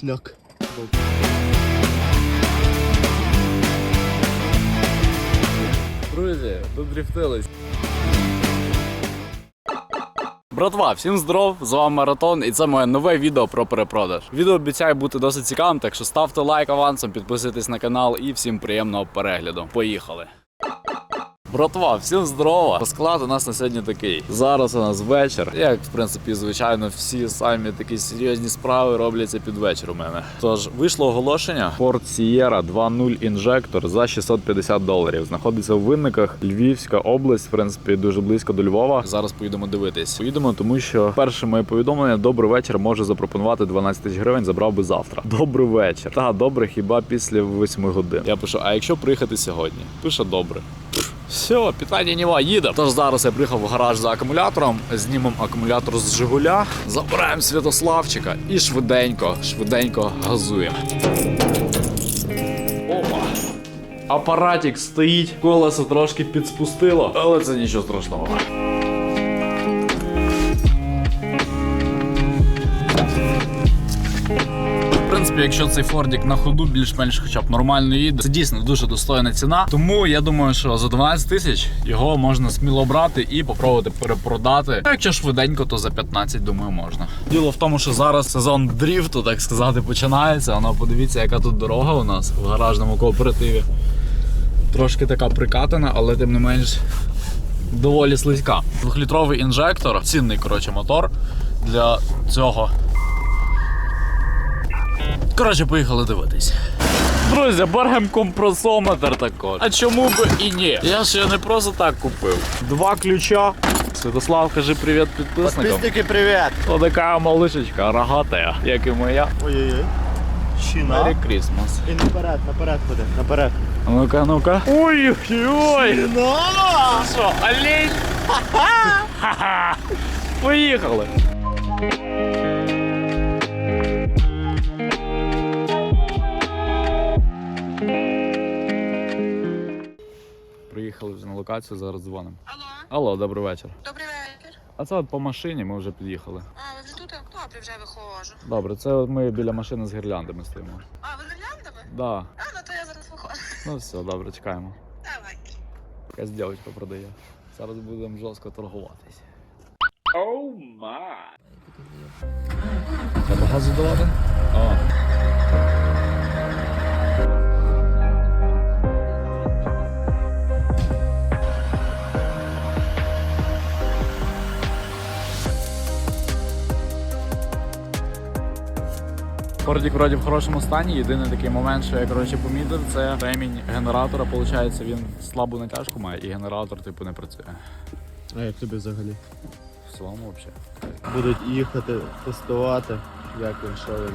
Шляк. Друзі, додріфтились. Братва, всім здоров! З вами Маратон, і це моє нове відео про перепродаж. Відео обіцяє бути досить цікавим, так що ставте лайк авансом, підписуйтесь на канал і всім приємного перегляду. Поїхали! Братва, всім здорово! Склад у нас на сьогодні такий. Зараз у нас вечір. Як в принципі, звичайно, всі самі такі серйозні справи робляться під вечір у мене. Тож вийшло оголошення. Ford Sierra 2.0 інжектор за 650 доларів. Знаходиться в винниках. Львівська область, в принципі, дуже близько до Львова. Зараз поїдемо дивитись. Поїдемо, тому що перше моє повідомлення добрий вечір може запропонувати 12 тисяч гривень. Забрав би завтра. Добрий вечір. Та добре, хіба після 8 годин. Я пишу: а якщо приїхати сьогодні? Пише добре. Все, питання нема, їдемо. Тож зараз я приїхав в гараж за акумулятором, знімемо акумулятор з Жигуля, забираємо Святославчика і швиденько, швиденько газуємо. Опа. Апаратик стоїть, колесо трошки підспустило, але це нічого страшного. Принципі, якщо цей фордік на ходу більш-менш хоча б нормально їде, це дійсно дуже достойна ціна. Тому я думаю, що за 12 тисяч його можна сміло брати і попробувати перепродати. А якщо швиденько, то за 15, думаю, можна. Діло в тому, що зараз сезон дріфту, так сказати, починається. Воно подивіться, яка тут дорога у нас в гаражному кооперативі. Трошки така прикатана, але тим не менш доволі слизька. Двохлітровий інжектор, цінний коротше мотор для цього Коротше, поїхали дивитись. Друзі, берем компресометр також. А чому би і ні? Я ще не просто так купив. Два ключа. Святослав, кажи привіт підписникам. Підписники, привіт! Ось така малишечка, рогатая, як і моя. Ой-ой-ой. Щіна. Merry Christmas. І наперед, наперед ходи, наперед. А ну-ка, ну-ка. Ой-ой-ой! Щіна! Що, олень? Ха-ха! Поїхали! Приїхали вже на локацію, зараз дзвонимо. Алло, Алло, добрий вечір. добрий вечір. А це от по машині ми вже під'їхали. А, ви вже тут? Добре, вже виходжу. Добре, це от ми біля машини з гірляндами стоїмо. А, ви гірляндами? Да. А, ну то я зараз виходжу. Ну все, добре, чекаємо. Давай. Якась дівчинка продає. Зараз будемо жорстко торгуватись. Оу май! Треба газу давати? О. Фордік вроді в хорошому стані. Єдиний такий момент, що я коротше помітив, це ремінь генератора. Получається, він слабу натяжку має і генератор типу не працює. А як тобі взагалі? В цілому взагалі. Будуть їхати, тестувати, як він що він.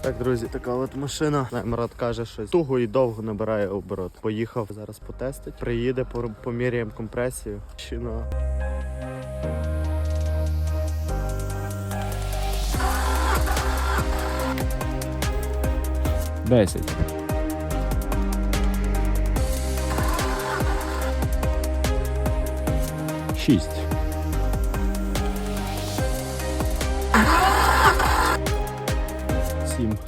Так, друзі, така от машина. Марат каже, що туго і довго набирає оборот. Поїхав зараз потестить, приїде, поміряємо компресію. Щіно. 10. Шість. Сім.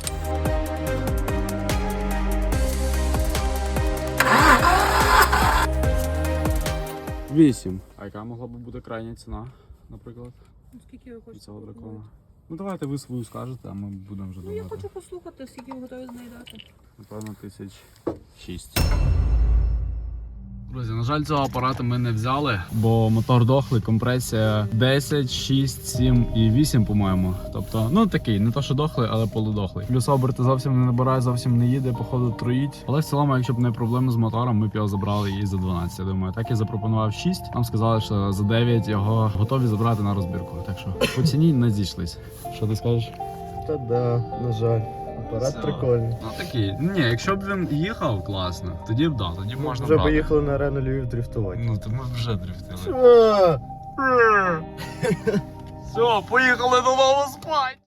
Вісім. А яка могла б бути крайня ціна, наприклад? Ну, скільки ви хочете? Цього дракона. Ну давайте ви свою скажете, а ми будемо вже Ну я думати. хочу послухати, скільки ви готові знайдати. Напевно, тисяч шість. Друзі, на жаль, цього апарату ми не взяли, бо мотор дохлий, компресія 10, 6, 7 і 8, по-моєму. Тобто, ну такий, не то, що дохлий, але полудохлий. Плюс оберти зовсім не набирає, зовсім не їде, походу троїть. Але в цілому, якщо б не проблеми з мотором, ми б його забрали і за 12. Я думаю, так і запропонував 6. Нам сказали, що за 9 його готові забрати на розбірку. Так що по ціні не зійшлись. Що ти скажеш? Та да, на жаль. Апарат Все. прикольний. Ну такий. Ні, якщо б він їхав класно, тоді б да, тоді б можна Вже брати. поїхали на арену Львів дрифтувати. Ну, то ми вже дрифтили. А! Все, поїхали додому спать.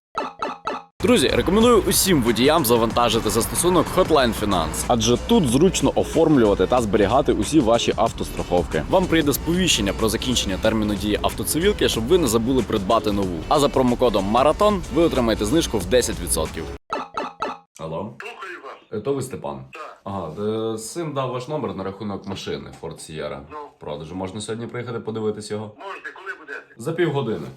Друзі, рекомендую усім водіям завантажити застосунок Hotline Finance, адже тут зручно оформлювати та зберігати усі ваші автостраховки. Вам прийде сповіщення про закінчення терміну дії автоцивілки, щоб ви не забули придбати нову. А за промокодом Маратон ви отримаєте знижку в 10%. Алло? Слухаю вас. То ви Степан? Так. Ага, де син дав ваш номер на рахунок машини Ford Sierra. Ну. Продажу. Можна сьогодні приїхати подивитись його? Можете, коли будете? За півгодини.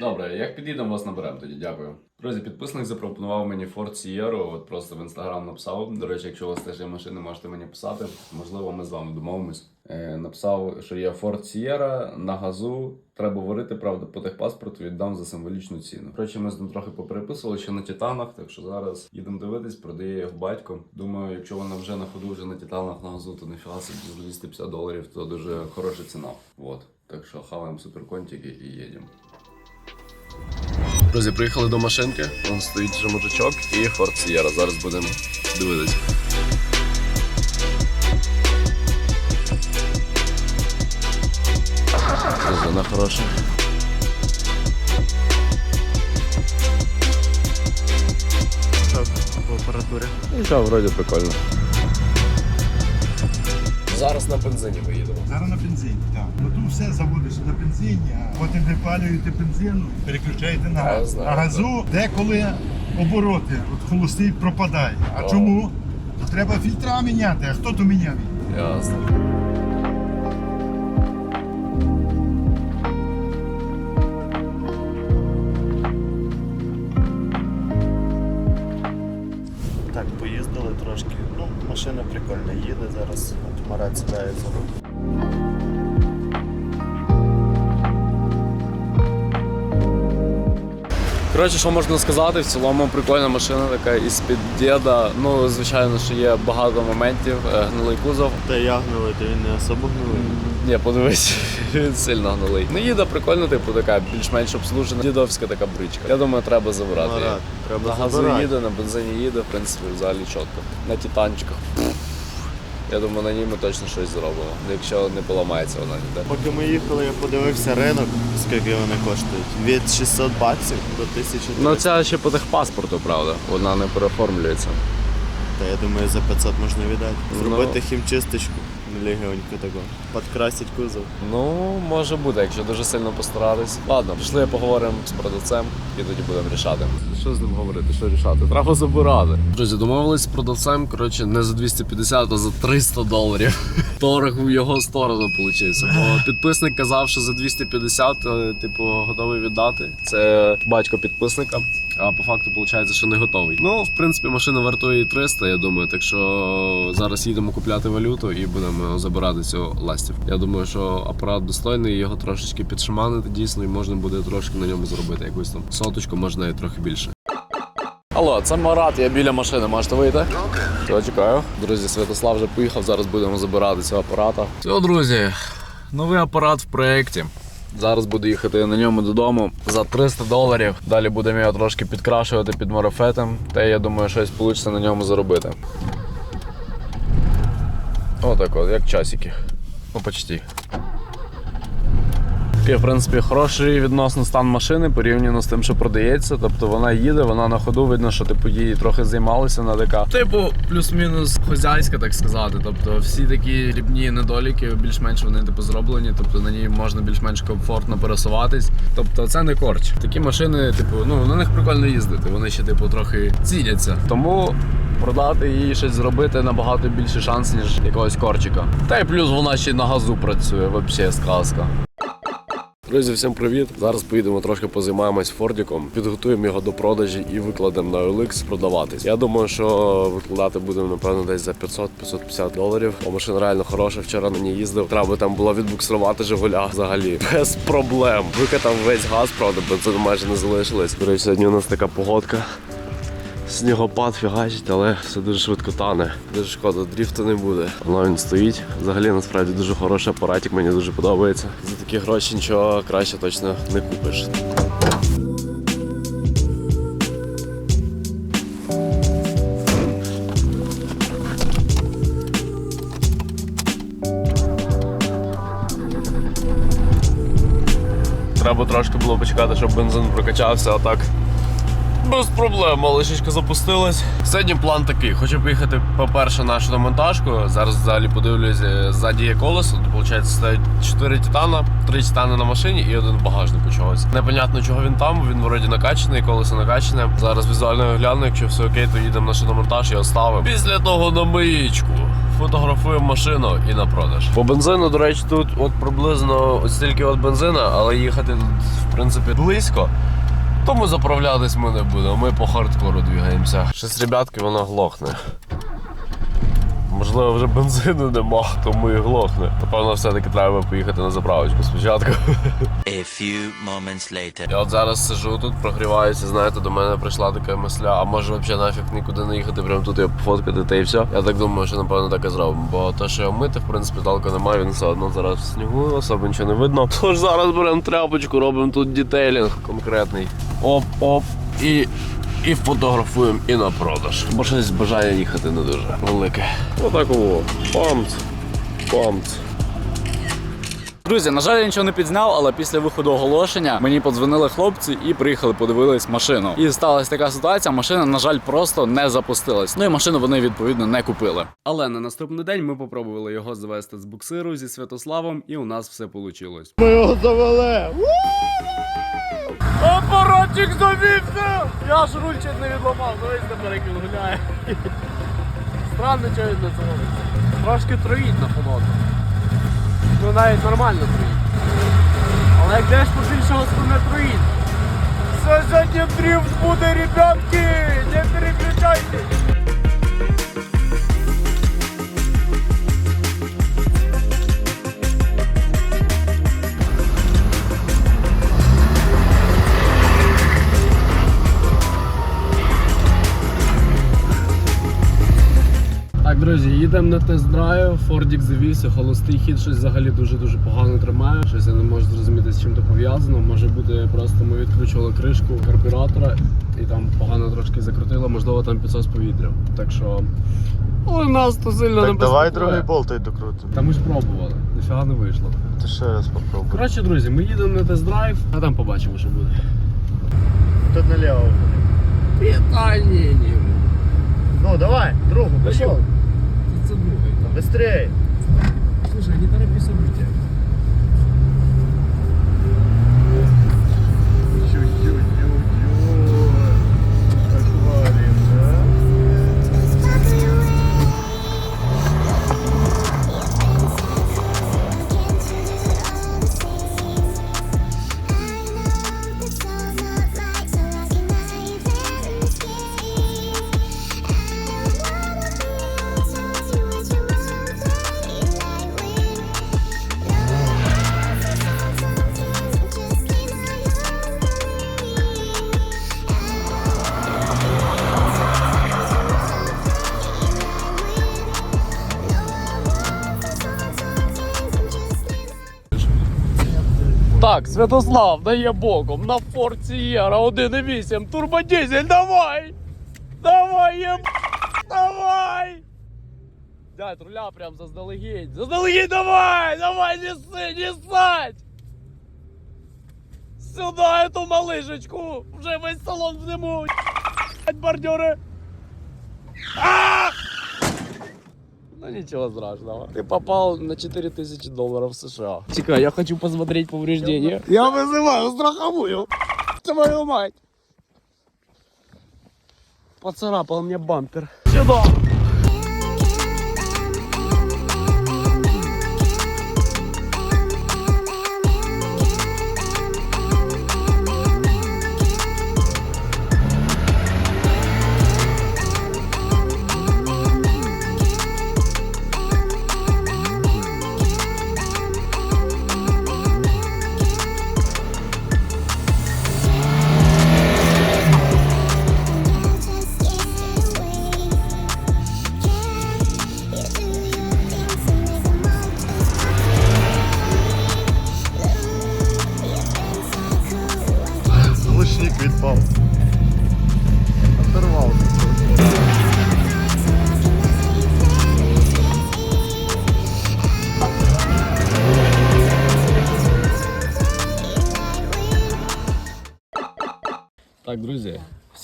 Добре. Як підійдемо, вас наберемо тоді. Дякую. Друзі, підписник запропонував мені Ford Sierra, от просто в інстаграм написав. До речі, якщо у вас теж є машини, можете мені писати. Можливо, ми з вами домовимось. Е, написав, що є Ford Sierra на газу. Треба говорити, правда, по техпаспорту віддам за символічну ціну. Коротше, ми з ним трохи попереписували ще на титанах, так що зараз їдемо дивитись, продає його батько. Думаю, якщо вона вже на ходу, вже на титанах на газу, то ніфіга собі за 250 доларів, то дуже хороша ціна. Вот. Так що хаваємо суперконтики і їдемо. Друзі, приїхали до машинки. Вон стоїть вже мужичок і Ford Sierra. Зараз будемо дивитись. Вона хороша. По апаратурі? Нічого, вроді прикольно. Зараз на бензині виїдемо. Зараз на бензині, так. Все заводиш на бензині, а потім випалюєте бензин, переключаєте на газ. знаю, На газу деколи обороти, от холостий пропадає. А О. чому? То треба фільтра міняти, а хто то міняв? Ясно. Так, поїздили трошки. Ну, машина прикольна їде зараз. От Марат сідає за руль. Коротше, що можна сказати, в цілому прикольна машина така із-під діда. Ну, звичайно, що є багато моментів. Е, Гнилий кузов. Та я гнилий, то він не особо гнилий. Ні, подивись, він сильно гнилий. Ну їде прикольно, типу, така більш-менш обслужена. Дідовська така бричка. Я думаю, треба забирати. її. Треба На газу забирати. їде, на бензині їде, в принципі, взагалі чітко. На титанчиках. Я думаю, на ній ми точно щось зробимо. Якщо не поламається вона ніде. Поки ми їхали, я подивився ринок, скільки вони коштують. Від 600 баксів до 1300. Ну це ще по техпаспорту, правда. Вона не переоформлюється. Та я думаю, за 500 можна віддати. Ну. Зробити хімчисточку легенько такого. Підкрасить кузов. Ну, може бути, якщо дуже сильно постаратись. Ладно, пішли поговоримо з продавцем і тоді будемо рішати. Що з ним говорити, що рішати? Треба забирати. Друзі, домовились з продавцем, коротше, не за 250, а за 300 доларів. Торг в його сторону получився. Бо підписник казав, що за 250, е, типу, готовий віддати. Це батько підписника. А по факту виходить, що не готовий. Ну, в принципі, машина вартує 300, я думаю. Так що зараз їдемо купляти валюту і будемо забирати цю ластів. Я думаю, що апарат достойний, його трошечки підшаманити дійсно, і можна буде трошки на ньому зробити якусь там соточку, можна і трохи більше. Алло, це Марат, я біля машини. Можете вийти? Добре. Все, чекаю. Друзі, Святослав вже поїхав, зараз будемо забирати цього апарата. Все, друзі, новий апарат в проєкті. Зараз буду їхати на ньому додому за 300 доларів. Далі будемо його трошки підкрашувати під марафетом. Та я думаю, щось вийде на ньому заробити. Отак от, як часики. Ну, почти. Такий, в принципі, хороший відносно стан машини порівняно з тим, що продається. Тобто вона їде, вона на ходу, видно, що типу її трохи займалися на ДК. Типу, плюс-мінус хозяйська, так сказати. Тобто всі такі дрібні недоліки, більш-менш вони типу зроблені. Тобто на ній можна більш-менш комфортно пересуватись. Тобто це не корч. Такі машини, типу, ну на них прикольно їздити. Вони ще типу трохи ціняться. Тому. Продати її щось зробити набагато більше шанс, ніж якогось корчика. Та й плюс вона ще й на газу працює, взагалі сказка. Друзі, всім привіт! Зараз поїдемо трошки позаймаємось Фордіком, підготуємо його до продажі і викладемо на OLX продаватись. Я думаю, що викладати будемо напевно десь за 500-550 доларів. Бо машина реально хороша. Вчора на ній їздив. Треба там було відбуксирувати Жигуля взагалі без проблем. Викатав весь газ, правда, бензину майже не залишилось. До речі, сьогодні у нас така погодка. Снігопад фігачить, але все дуже швидко тане. Дуже шкода, дріфту не буде. Воно він стоїть. Взагалі насправді дуже хороший апаратик, мені дуже подобається. За такі гроші нічого краще точно не купиш. Треба трошки було почекати, щоб бензин прокачався, а так Без проблем, малишечка запустилась. Сьогодні план такий. Хочу поїхати, по-перше, на шиномонтажку. Зараз взагалі подивлюсь, е, ззаді є колесо. Тут, виходить, стоять 4 титана, 3 титани на машині і один багажник у чогось. Непонятно, чого він там. Він вроді накачаний, колесо накачане. Зараз візуально гляну, якщо все окей, то їдемо на шиномонтаж і оставимо. Після того на миїчку. Фотографуємо машину і на продаж. По бензину, до речі, тут от приблизно ось стільки от бензина, але їхати в принципі, близько. Тому заправлятись ми не будемо, ми по хардкору двигаємося. Щось, ребятки, воно глохне. Можливо, вже бензину нема, тому і глохне. Напевно, все-таки треба поїхати на заправочку спочатку. A few moments later. Я от зараз сижу тут, прогріваюся, знаєте, до мене прийшла така мисля, а може взагалі нафіг нікуди не їхати, прямо тут я пофоткати та і все. Я так думаю, що напевно так і зробимо. Бо те, що мити, в принципі, толку немає, він все одно зараз в снігу, особо нічого не видно. Тож зараз беремо тряпочку, робимо тут детейлінг конкретний. Оп-оп. І. І фотографуємо і на продаж. Бо щось бажання їхати не дуже велике. Отак о. Памц. Памц. Друзі, на жаль, я нічого не підзняв, але після виходу оголошення мені подзвонили хлопці і приїхали подивились машину. І сталася така ситуація. Машина, на жаль, просто не запустилась. Ну і машину вони відповідно не купили. Але на наступний день ми попробували його звести з буксиру зі Святославом, і у нас все вийшло. Ми його завели! Апаратик завівся! Я ж рульчик не відламав, дивись тепер як він гуляє. Странно, чого він не заводиться. Трошки троїть на полоту. Ну навіть нормально троїть. Але як деш по більшого не троїть. Все сьогодні дрифт буде, ребятки! Не переключайтесь! Друзі, їдемо на тест-драйв. Фордік завівся, холостий хід щось взагалі дуже-дуже погано тримає. Щось я не можу зрозуміти, з чим то пов'язано. Може бути, просто ми відкручували кришку карбюратора і там погано трошки закрутило, можливо, там підсос повітря. Так що. Але нас то сильно не Так давай безпокоїть. другий болт й докрутимо. Та ми ж пробували, ніфіга не вийшло. Ти ще раз попробуй. Коротше, друзі, ми їдемо на тест-драйв, а там побачимо, що буде. Тут наліво. Питання. Ну, давай, другу, пішов. Быстрее. Слушай, не торопи события. Святослав дає боком на Ford Sierra 1.8 турбодизель, давай! Давай, єб... Давай! Дядь, руля прям заздалегідь. Заздалегідь давай! Давай, неси, несать! Сюда эту малышечку! Вже весь салон в диму! Ебать, бордюри! А! Ну ничего страшного. Ты попал на 4000 долларов США. Чекай, я хочу посмотреть повреждения. Я вызываю страховую. Твою мать. Поцарапал мне бампер. Сюда.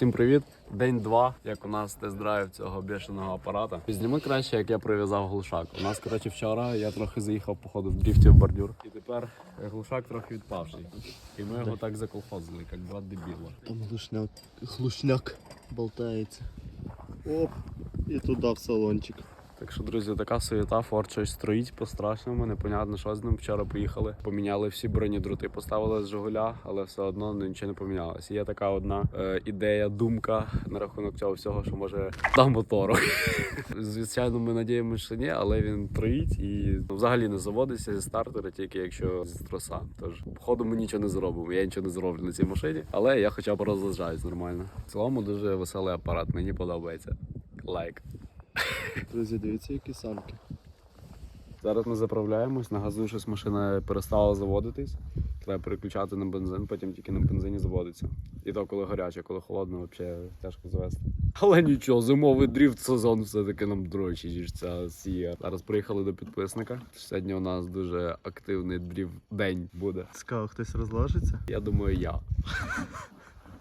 Всім привіт! День два, як у нас тест-драйв цього бішеного апарата. Пізніми краще, як я прив'язав глушак. У нас, коротше, вчора я трохи заїхав, походу, в дріфті в бордюр. І тепер глушак трохи відпавший. І ми його так заколхозили, як два дебіла. Там глушняк, глушняк болтається. Оп, і туди в салончик. Так що, друзі, така суєта, Форд щось строїть по-страшному, непонятно, що з ним. Вчора поїхали, поміняли всі бронедрути, поставили з Жигуля, але все одно ну, нічого не помінялось. Є така одна е, ідея, думка на рахунок цього всього, що може там мотору. Звичайно, ми надіємося, що ні, але він троїть і ну, взагалі не заводиться зі стартера, тільки якщо зі строса. Тож, походу, ми нічого не зробимо. Я нічого не зроблю на цій машині, але я хоча б роз'їжджаюсь нормально. В цілому дуже веселий апарат, мені подобається. Лайк. Друзі, дивіться, які самки. Зараз ми заправляємось, на газу щось машина перестала заводитись. Треба переключати на бензин, потім тільки на бензині заводиться. І то коли гаряче, коли холодно, взагалі тяжко завести. Але нічого, зимовий дріфт сезон все-таки нам дрочі, ніж ця сія. Зараз приїхали до підписника. Сьогодні у нас дуже активний дріфт день буде. Цікаво, хтось розложиться? Я думаю, я.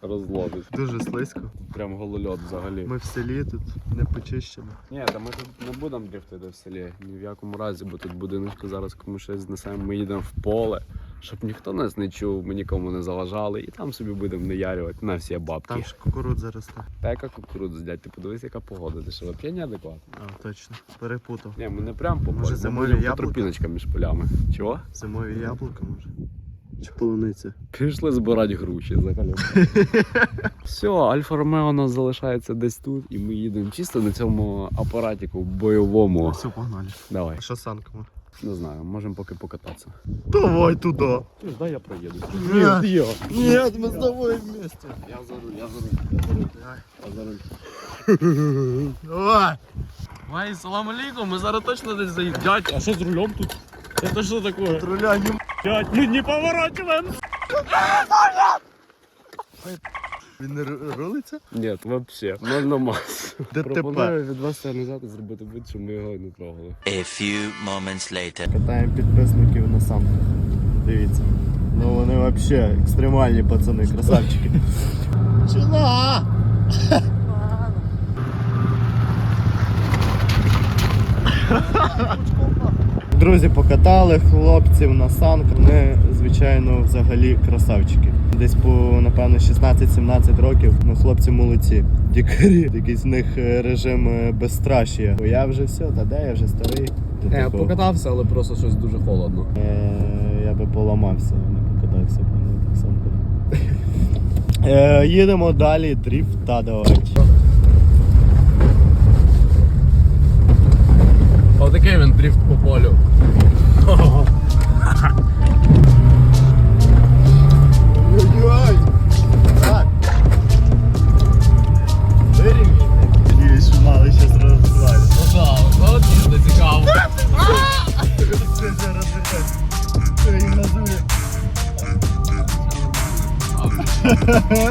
Розловить. Дуже слизько. Прям голольот взагалі. Ми в селі тут не почищено. Ні, та ми тут не будемо дрифтити в селі. Ні в якому разі, бо тут будиночку зараз кому щось знесемо, ми їдемо в поле, щоб ніхто нас не чув, ми нікому не заважали, і там собі будемо наярювати на всі бабки. Там ж кукурудза росте. Та яка кукурудза, дядь, ти подивись, яка погода. Ти що, взагалі неадекватно? А, точно. Перепутав. Ні, ми не прям по Може, полю, ми зимові будемо по яблука? тропіночкам між полями. Чого? Зимові яблука може. Чи полуниця? Пішли збирати груші взагалі. Все, Альфа Ромео у нас залишається десь тут, і ми їдемо чисто на цьому апаратіку бойовому. Все, погнали. Давай, що з санками? не знаю, можемо поки покататися. Давай туди. Ти ж дай я проїду. Ні, я. Ні, ми з тобою вместе. Я за руль, я за руль. Я за руль. Давай. Вай, салам алейкум, ми зараз точно десь заїдемо. Дядь, а що з рулем тут? Це що таке? Руля не Дядь, ми не поворачуємо. Він не рулиться? Ні, взагалі, ноль. ДТП. Пропоную відвести назад зробити вид, що ми його не трогали. A few moments later. Катаємо підписників на самках. Дивіться. Ну вони взагалі екстремальні пацани, красавчики. Чила! Друзі, покатали хлопців на санках. Вони, звичайно, взагалі красавчики. Десь по, напевно, 16-17 років. Ну, хлопці молодці. Дікарі. Якийсь в них е, режим е, безстрашія. Бо я вже все, та де я вже старий. До Я такого. покатався, але просто щось дуже холодно. Е, Я би поламався, не покатався, б не так само. Е, Їдемо далі, дріфта давай. Отакий він дріфт по полю. Ой-ой!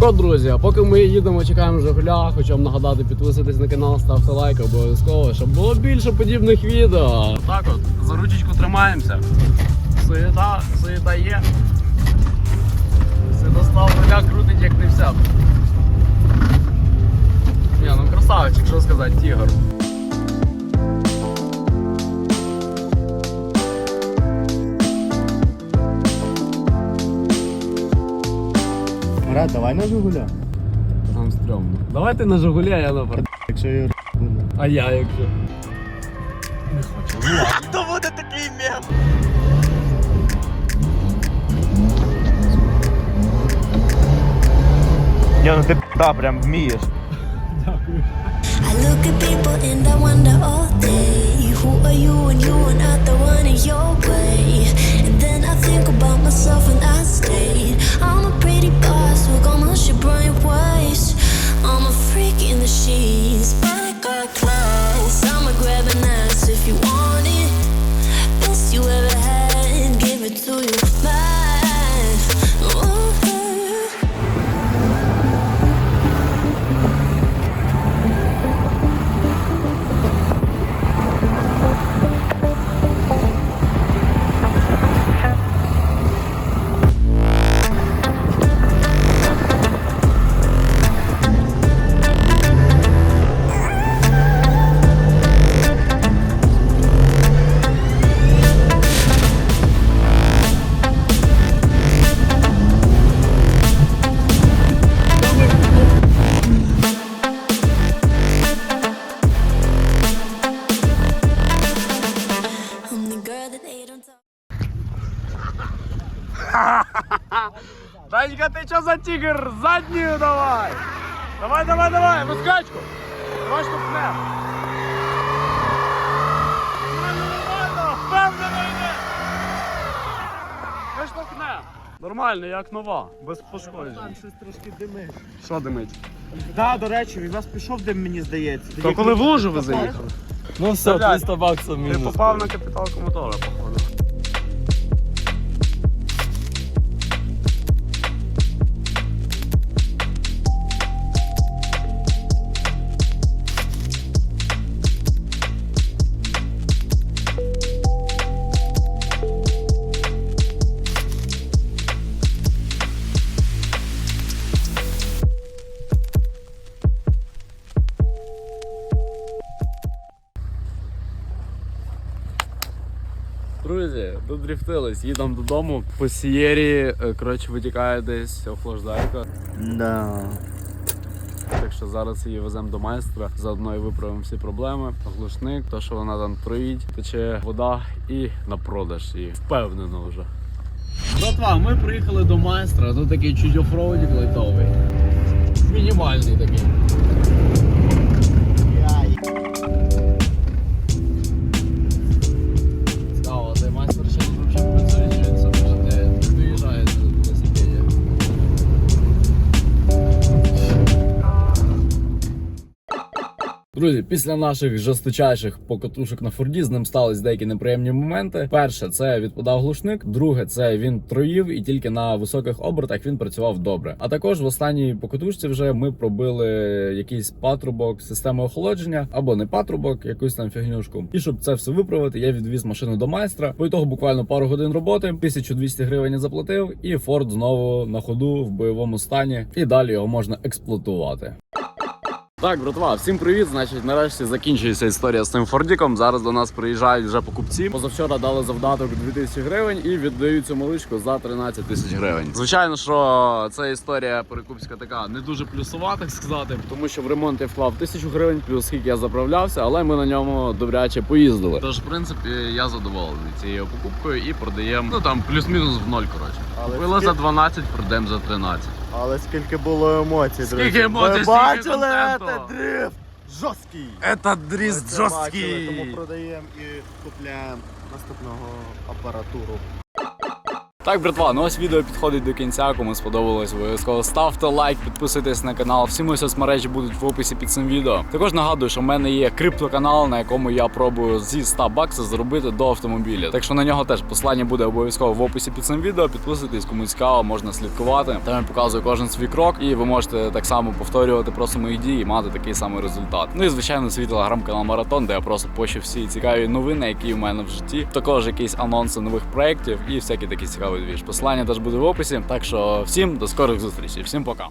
Так от, друзі, а поки ми їдемо, чекаємо Жигуля, хочу вам нагадати, підписуйтесь на канал, ставте лайк обов'язково, щоб було більше подібних відео. Так от, за ручечку тримаємося. Суєта, суєта є. Святослав руля крутить як не вся. Ні, ну красавчик, що сказати, тігр. Марат, давай на Жигуля. Там стрьомно. Давайте на Жигулі, а я на форт. Якщо я буде. А я якщо. Ні, ну ти да, прям вмієш. I look look at people and I wonder all day Who are you and you are not the one in your way And then I think about myself and I stay I'm a pretty boss she's. Задню давай! Давай, давай, давай, розкачку! Давай штовхне! Нормально, нормально! Впевнено йде! Ми штовхне! Нормально, як нова, без пошкоджень. Щось трошки димить. Що димить? Так, до речі, від вас пішов дим, мені здається. То коли в лужу ви заїхали? Ну все, 300 баксів Ти попав на капіталку мотора, походу. Друзі, їдемо додому. По сієрі, е, коротше, витікає десь охлаждайка. Да. Так що зараз її веземо до майстра, заодно і виправимо всі проблеми. Глушник, то що вона там троїть, тече вода і на продаж її. Впевнено вже. Братва, ми приїхали до майстра, тут такий чуть офроудік лайтовий. Мінімальний такий. Друзі, після наших жорсточайших покатушок на Форді з ним стались деякі неприємні моменти. Перше, це відпадав глушник. Друге, це він троїв, і тільки на високих обертах він працював добре. А також в останній покатушці вже ми пробили якийсь патрубок системи охолодження або не патрубок, якусь там фігнюшку. І щоб це все виправити, я відвіз машину до майстра. По того буквально пару годин роботи, 1200 гривень заплатив, і Форд знову на ходу в бойовому стані. І далі його можна експлуатувати. Так, братва, всім привіт. Значить, нарешті закінчується історія з цим Фордіком. Зараз до нас приїжджають вже покупці. Позавчора дали завдаток 2000 гривень і віддають цю маличку за 13 тисяч гривень. Звичайно, що ця історія перекупська така не дуже плюсова, так сказати, тому що в ремонт я вклав 1000 гривень, плюс скільки я заправлявся, але ми на ньому добряче поїздили. Тож, в принципі, я задоволений цією покупкою і продаємо. Ну там плюс-мінус в ноль. Коротше, Але купили скільки- за 12, продаємо за 13. Але скільки було емоцій, друзі. Скільки емоцій, Ви бачили контенту. Це дрифт? Жорсткий. Это дріст бачили, Тому продаємо і купляємо наступного апаратуру. Так, братва, ну ось відео підходить до кінця. Кому сподобалось, обов'язково ставте лайк, підписуйтесь на канал. Всі мої соцмережі будуть в описі під цим відео. Також нагадую, що в мене є криптоканал, на якому я пробую зі 100 баксів заробити до автомобіля. Так що на нього теж послання буде обов'язково в описі під цим відео. Підписуйтесь, кому цікаво, можна слідкувати. Там я показую кожен свій крок, і ви можете так само повторювати просто мої дії і мати такий самий результат. Ну і звичайно, свій телеграм-канал Маратон, де я просто пощу всі цікаві новини, які в мене в житті. Також якісь анонси нових проєктів і всякі такі цікаві двіж. Посилання теж буде в описі. Так що всім до скорих зустрічей, всім пока.